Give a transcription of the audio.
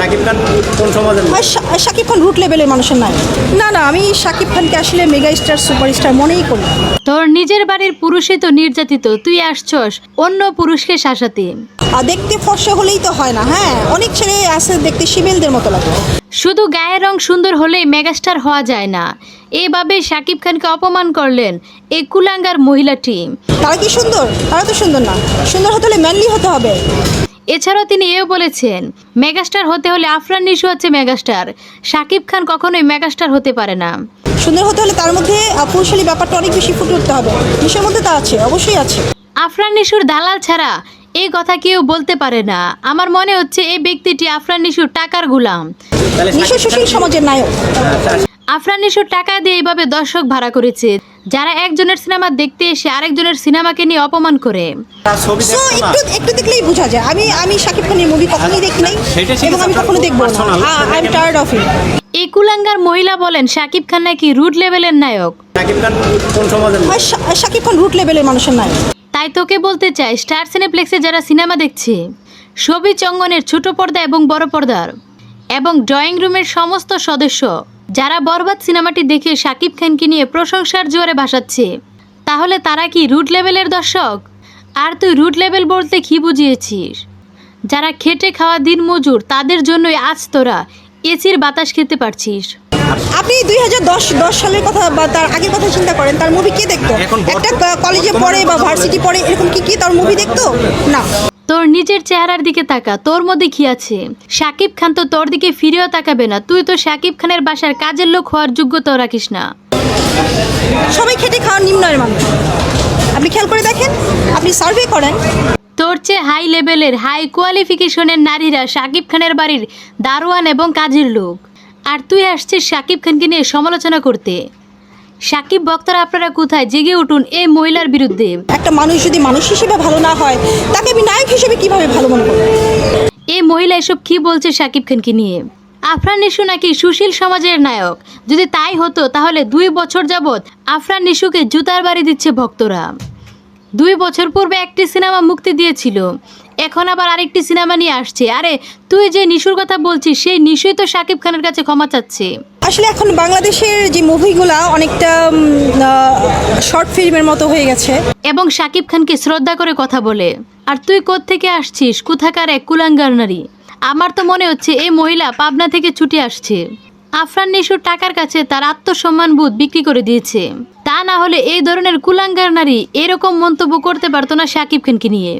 শাকিব খান কোন সমাজের? শাকিব খান রুট লেভেলের মানুষের নাই। না না আমি শাকিব খানকে আসলে মেগা স্টার সুপারস্টার মনেই করি তোর নিজের বাড়ির পুরুষই তো নির্যাতিত তুই আসছস অন্য পুরুষকে শাসাতে। আর দেখতে ফর্সা হলেই তো হয় না হ্যাঁ? অনেক ছেলে আছে দেখতে শিবেলদের মতো লাগে। শুধু গায়ের রং সুন্দর হলেই মেগাস্টার হওয়া যায় না। এভাবে শাকিব খানকে অপমান করলেন এই কুলাঙ্গার মহিলা টিম তারা কি সুন্দর? তারা তো সুন্দর না। সুন্দর হতে হলে ম্যানলি হতে হবে। এছাড়াও তিনি এও বলেছেন মেগাস্টার হতে হলে আফরান নিশু হচ্ছে মেগাস্টার। শাকিব খান কখনোই মেগাস্টার হতে পারে না। সুন্দর হতে হলে তার মধ্যে পুরুষালী ব্যাপারটা অনেক বেশি ফুটে উঠতে হবে। নিশ্চয়ের মধ্যে তা আছে অবশ্যই আছে। আফরান নিশুর দালাল ছাড়া এই কথা কেউ বলতে পারে না। আমার মনে হচ্ছে এই ব্যক্তিটি আফরান নিশুর টাকার গুলাম। তাহলে নিশ্চয় সুশীল সমাজের নায়ক। আচ্ছা, আফরান নিশুর টাকা দিয়ে এইভাবে দর্শক ভাড়া করেছে। যারা একজনের সিনেমা দেখতে এসে আরেকজনের সিনেমাকে নিয়ে অপমান করে। সো একটু একটু দেখলেই বোঝা যায়। আমি আমি শাকিব খানের মুভি কখনোই দেখি নাই এবং আমি কখনো দেখব না। I am tired of it এই কুলাঙ্গার মহিলা বলেন শাকিব খান নাকি রুট লেভেলের নায়ক। শাকিব খান কোন সমাজের লোক? আর শা- শাকিব খান রুট লেভেলের মানুষের নায়ক। তাই তোকে বলতে চাই স্টার সিনেপ্লেক্সে যারা সিনেমা দেখছে ছবি চঙ্গনের ছোট পর্দা এবং বড় পর্দার এবং ড্রয়িং রুমের সমস্ত সদস্য যারা বরবাদ সিনেমাটি দেখে শাকিব খানকে নিয়ে প্রশংসার জোরে ভাসাচ্ছে তাহলে তারা কি রুট লেভেলের দর্শক? আর তুই রুট লেভেল বলতে কি বুঝিয়েছিস? যারা খেটে খাওয়া দিন মজুর তাদের জন্যই আজ তোরা এসির বাতাস খেতে পারছিস। আপনি দুই হাজার দশ দশ সালের কথা বা তার আগের কথা চিন্তা করেন তার মুভি কে দেখতো? একটা কলেজে পড়ে বা ভার্সিটি পড়ে এরকম কি কি তার মুভি দেখতো? না। তোর নিজের চেহারার দিকে তাকা তোর মধ্যে কি আছে? সাকিব খান তো তোর দিকে ফিরেও তাকাবে না তুই তো শাকিব খানের বাসার কাজের লোক হওয়ার যোগ্যতাও রাখিস না। সবাই খেটে খাওয়ার নিম্ন মানুষ। আপনি খেয়াল করে দেখেন আপনি সার্ভে করেন। তোর চেয়ে হাই লেভেলের হাই কোয়ালিফিকেশনের নারীরা সাকিব খানের বাড়ির দারোয়ান এবং কাজের লোক। আর তুই আসছিস সাকিব খানকে নিয়ে সমালোচনা করতে। শাকিব ভক্তরা আপনারা কোথায়? জেগে উঠুন এই মহিলার বিরুদ্ধে। একটা মানুষ যদি মানুষ হিসেবে ভালো না হয় তাকে আমি নায়ক হিসেবে কীভাবে ভালো মনে করব? এই মহিলা এসব কি বলছে সাকিব খানকে নিয়ে? আফরান নিশু নাকি সুশীল সমাজের নায়ক? যদি তাই হতো তাহলে দুই বছর যাবৎ আফরান নিশুকে জুতার বাড়ি দিচ্ছে ভক্তরা। দুই বছর পূর্বে একটি সিনেমা মুক্তি দিয়েছিল। এখন আবার আরেকটি সিনেমা নিয়ে আসছে। আরে তুই যে নিশুর কথা বলছিস সেই নিশুই তো শাকিব খানের কাছে ক্ষমা চাচ্ছে। আসলে এখন বাংলাদেশের যে মুভিগুলা অনেকটা শর্ট ফিল্মের মতো হয়ে গেছে। এবং শাকিব খানকে শ্রদ্ধা করে কথা বলে আর তুই থেকে আসছিস? কোথাকার? এক কুলাঙ্গার নারী আমার তো মনে হচ্ছে এই মহিলা পাবনা থেকে ছুটে আসছে। আফরান নিশুর টাকার কাছে তার আত্মসম্মান বোধ বিক্রি করে দিয়েছে। তা না হলে এই ধরনের কুলাঙ্গার নারী এরকম মন্তব্য করতে পারতো না শাকিব খানকে নিয়ে।